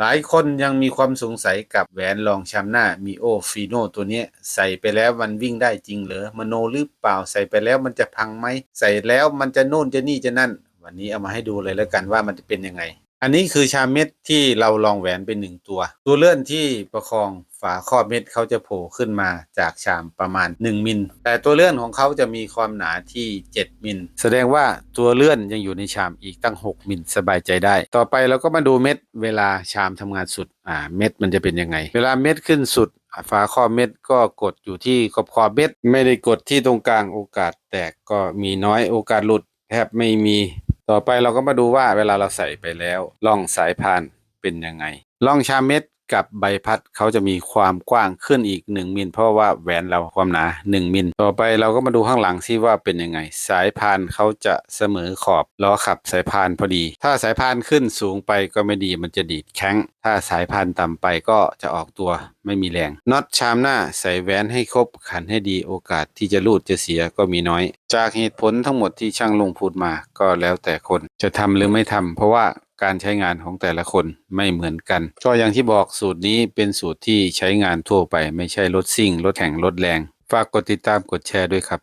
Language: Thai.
หลายคนยังมีความสงสัยกับแหวนรองชามหน้ามีโอฟีโนตัวนี้ใส่ไปแล้วมันวิ่งได้จริงเหรอมโนหรือเปล่าใส่ไปแล้วมันจะพังไหมใส่แล้วมันจะโน่นจะนี่จะนั่น วันนี้เอามาให้ดูเลยแล้วกันว่ามันจะเป็นยังไง อันนี้คือชามเม็ดที่เราลองแหวนเป็นหนึ่งตัว ตัวเลื่อนที่ประคองฝาครอบเม็ดเขาจะโผล่ขึ้นมาจากชามประมาณ 1 มิล แต่ตัวเลื่อนของเขาจะมีความหนาที่ 7 มิล แสดงว่าตัวเลื่อนยังอยู่ในชามอีกตั้ง 6 มิลสบายใจได้ ต่อไปเราก็มาดูเม็ดเวลาชามทำงานสุดอ่าเม็ดมันจะเป็นยังไง เวลาเม็ดขึ้นสุดฝาครอบเม็ดก็กดอยู่ที่ขอบขอบเม็ดไม่ได้กดที่ตรงกลางโอกาสแตกก็มีน้อยโอกาสหลุดแทบไม่มี ต่อไปเราก็มาดูว่าเวลาเราใส่ไปแล้วล่องสายพานเป็นยังไงล่องชามเม็ด กับใบพัดเขาจะมีความกว้างขึ้นอีก 1 มิลเพราะว่าแหวนเราความหนา 1 มิลต่อไปเราก็มาดูข้างหลังซิว่าเป็นยังไง สายพานเขาจะเสมอขอบล้อขับสายพานพอดี ถ้าสายพานขึ้นสูงไปก็ไม่ดีมันจะดีดแข้งถ้าสายพานต่ำไปก็จะออกตัวไม่มีแรงน็อตชามหน้าใส่แหวนให้ครบขันให้ดีโอกาสที่จะรูดจะเสียก็มีน้อย จากเหตุผลทั้งหมดที่ช่างลุงพูดมาก็แล้วแต่คนจะทำหรือไม่ทำเพราะว่า การใช้งานของแต่ละคนไม่เหมือนกัน ก็อย่างที่บอกสูตรนี้เป็นสูตรที่ใช้งานทั่วไป ไม่ใช่รถซิ่งรถแข่งรถแรง ฝากกดติดตามกดแชร์ด้วยครับ